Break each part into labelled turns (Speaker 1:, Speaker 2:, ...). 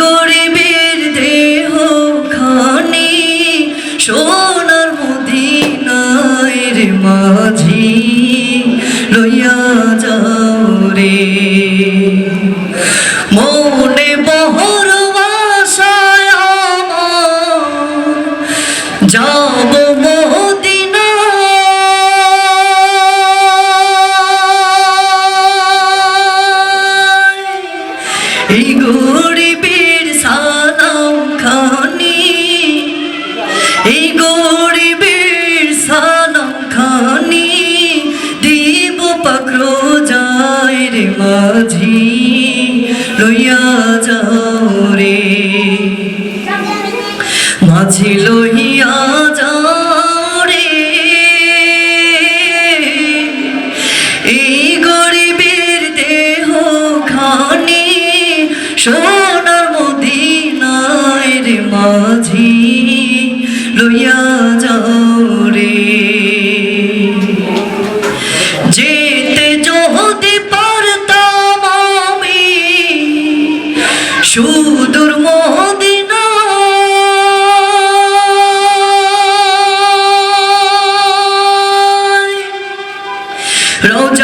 Speaker 1: গরিবের দেহ খানি সোনার মদিনায় মাঝি। সোনার মদিনায় রে মাঝি লইয়া যাও রে। যেতে যদি পারতাম আমি সুদূর মদিনা। রোজা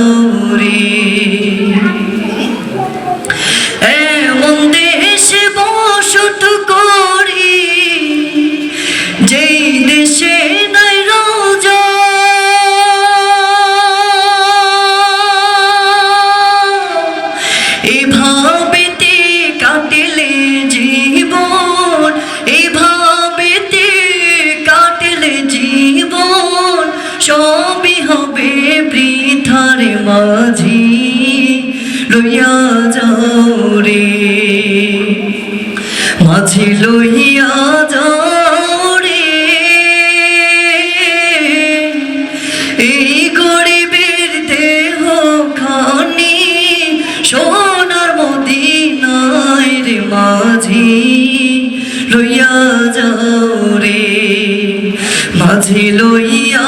Speaker 1: বৃথার মাঝি, লইয়া যাও রে। মাঝি লইয়া যাও রে। এই গরিবের দেহ খানি সোনার মদিনায় রে মাঝি, লইয়া যাও রে। মাঝি লইয়া